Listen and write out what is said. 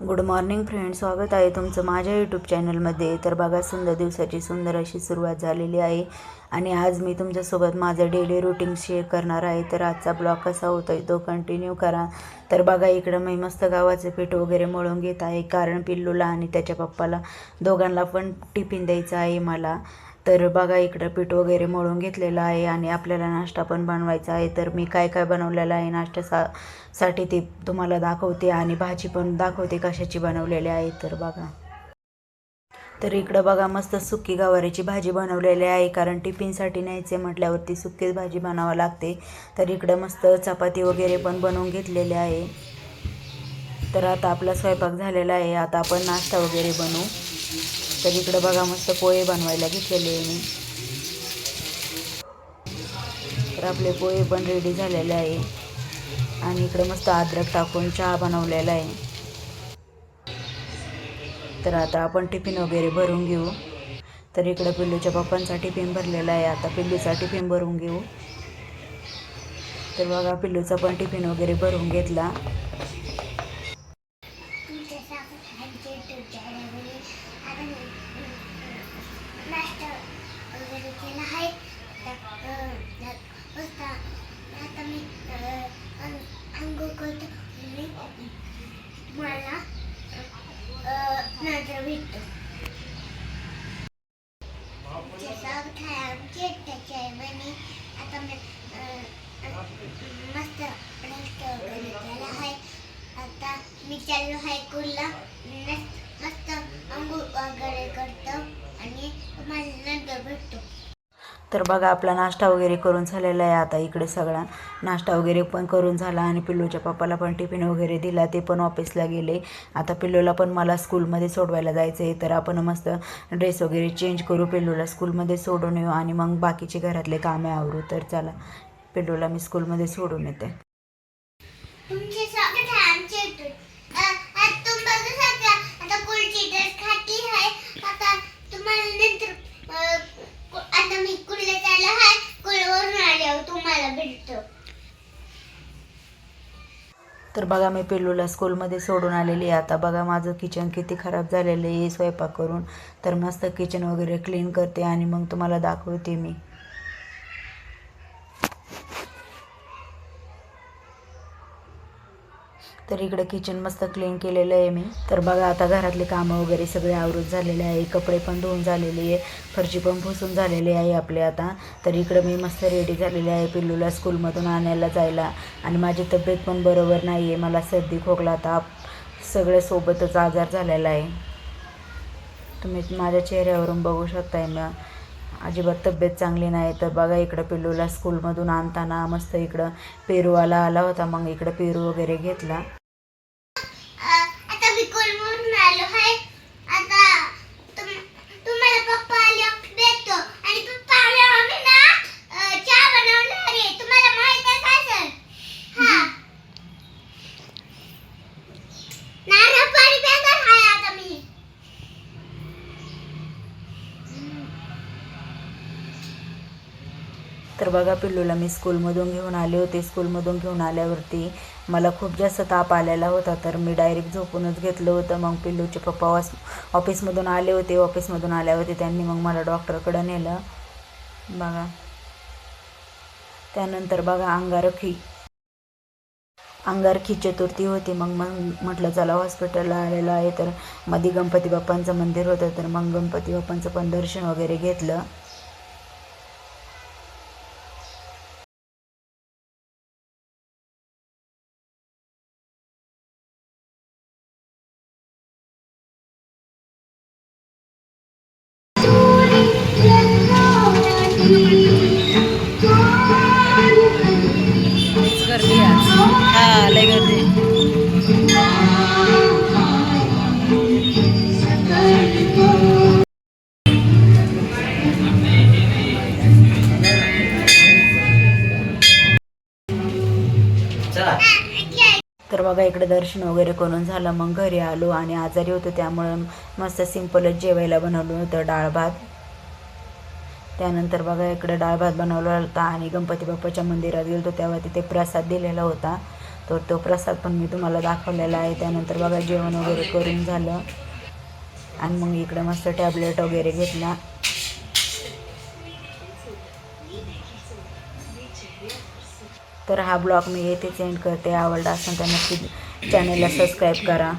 Good morning friend स्वागत आहे तुमचं माझ्या यूट्यूब चॅनलमध्ये. तर बघा सुंदर दिवसाची सुंदर अशी सुरुवात झालेली आहे. आणि आज मी तुमच्यासोबत माझं डेली रुटीन शेअर करणार आहे. तर आजचा ब्लॉग कसा होतो आहे तो कंटिन्यू करा. तर बघा इकडं मी मस्त गावाचं पीठ वगैरे मळून घेत आहे. कारण पिल्लूला आणि त्याच्या पप्पाला दोघांना पण टिफिन द्यायचा आहे मला. तर बघा इकडं पीठ वगैरे मळून घेतलेलं आहे आणि आपल्याला नाश्ता पण बनवायचा आहे. तर मी काय काय बनवलेलं आहे नाश्त्यासा साठी ते तुम्हाला दाखवते आणि भाजी पण दाखवते कशाची बनवलेली आहे. तर बघा. तर इकडं बघा मस्त सुकी गवारीची भाजी बनवलेली आहे कारण टिफिनसाठी न्यायचे म्हटल्यावरती सुकीच भाजी बनावं लागते. तर इकडं मस्त चपाती वगैरे पण बनवून घेतलेली आहे. तर आता आपला स्वयंपाक झालेला आहे. आता आपण नाश्ता वगैरे बनवू. तर इकडं बघा मस्त पोहे बनवायला घेतलेले आहे मी. तर आपले पोहे पण रेडी झालेले आहे. आणि इकडं मस्त अद्रक टाकून चहा बनवलेला आहे. तर आता आपण टिफिन वगैरे भरून घेऊ. तर इकडं पिल्लूच्या पप्पांचा टिफिन भरलेला आहे. आता पिल्लूचा टिफिन भरून घेऊ. तर बघा पिल्लूचा पण टिफिन वगैरे भरून घेतला तुमच्या साखरचे तुमच्याकडे आता मी नाश्ता वगैरे केला आहे आता आता मी अं, करतो आणि मला अं, नंतर भेटतो आता मी अं, मस्त वगैरे केला आहे आता मी चाललो आहे मस्त मस्त अंघोळ वगैरे करतो. आणि तुम्हाला नंतर भेटतो तर बघा आपला नाश्ता वगैरे करून झालेला आहे आता इकडे सगळा. नाश्ता वगैरे पण करून झाला आणि पिल्लूच्या पप्पाला पण टिफिन वगैरे दिला. ते पण ऑफिसला गेले. आता पिल्लूला पण मला स्कूलमध्ये सोडवायला जायचं आहे तर आपण मस्त ड्रेस वगैरे चेंज करू पिल्लूला स्कूलमध्ये सोडून येऊ आणि मग बाकीचे घरातले कामे आवरू. तर चला पिल्लूला मी स्कूलमध्ये सोडून येते. आता मी भेटतो. तर बघा मी पिल्लूला स्कूलमध्ये सोडून आलेली आहे. आता बघा माझं किचन किती खराब झालेलं आहे. स्वयंपाक करून तर मस्त किचन वगैरे क्लीन करते आणि मग तुम्हाला दाखवते मी. तर इकडे किचन मस्त क्लीन केलेलं आहे मी. तर बघा आता घरातले कामं वगैरे सगळे आवृत झालेले आहे. कपडे पण धुवून झालेले आहे. फरशी पण पुसून झालेली आहे आपले आता. तर इकडं मी मस्त रेडी झालेले आहे पिल्लूला स्कूलमधून आणायला जायला. आणि माझी तब्येत पण बरोबर नाही आहे. मला सर्दी खोकला ताप सगळ्यासोबतच सोबतच आजार झालेला आहे. तुम्ही माझ्या चेहऱ्यावरून बघू शकताय मग अजिबात तब्येत चांगली नाही. तर बघा इकडं पिल्लूला स्कूलमधून आणताना मस्त इकडं पेरूवाला आला होता. मग इकडं पेरू वगैरे घेतला अ, आता मी कुलवरून आलो आहे आता तुम- तुम्हाला पप्पा आल्यावर भेटतो आणि पप्पा आल्यावर आम्ही ना अ, चहा बनवणार आहे तुम्हाला माहीत आहे का सर हा नारळ पाणी प्यायचं आहे आता मी तर बघा पिल्लूला मी स्कूलमधून घेऊन आले होते. स्कूलमधून घेऊन आल्यावरती मला खूप जास्त ताप आलेला होता तर मी डायरेक्ट झोपूनच घेतलं होतं. मग पिल्लूचे पप्पा ऑस ऑफिसमधून आले होते. ऑफिसमधून आल्यावरती त्यांनी मग मला डॉक्टरकडं नेलं. बघा. त्यानंतर बघा अंगारखी अंगारखी चतुर्थी होती. मग मग म्हटलं चला हॉस्पिटलला आलेलं आहे. तर मध्ये गणपती बाप्पांचं मंदिर होतं तर मग गणपती बाप्पांचं पण दर्शन वगैरे घेतलं. गर्दी हा लय गर्दी तर बघा इकडे दर्शन वगैरे करून झालं. मग घरी आलो आणि आजारी होतो त्यामुळं मस्त सिम्पलच जेवायला बनवलं होतं डाळ भात त्यानंतर बघा इकडे डाळ भात बनवला होता आणि गणपती बाप्पाच्या मंदिरात गेलो तेव्हा तिथे प्रसाद दिलेला होता. तर तो प्रसाद पण मी तुम्हाला दाखवलेला आहे. त्यानंतर बघा जेवण वगैरे करून झालं. आणि मग इकडे मस्त टॅबलेट वगैरे घेतला. तर हा ब्लॉग मी येथेच एंड करते. आवडला असेल तर नक्की चॅनेलला सबस्क्राईब करा.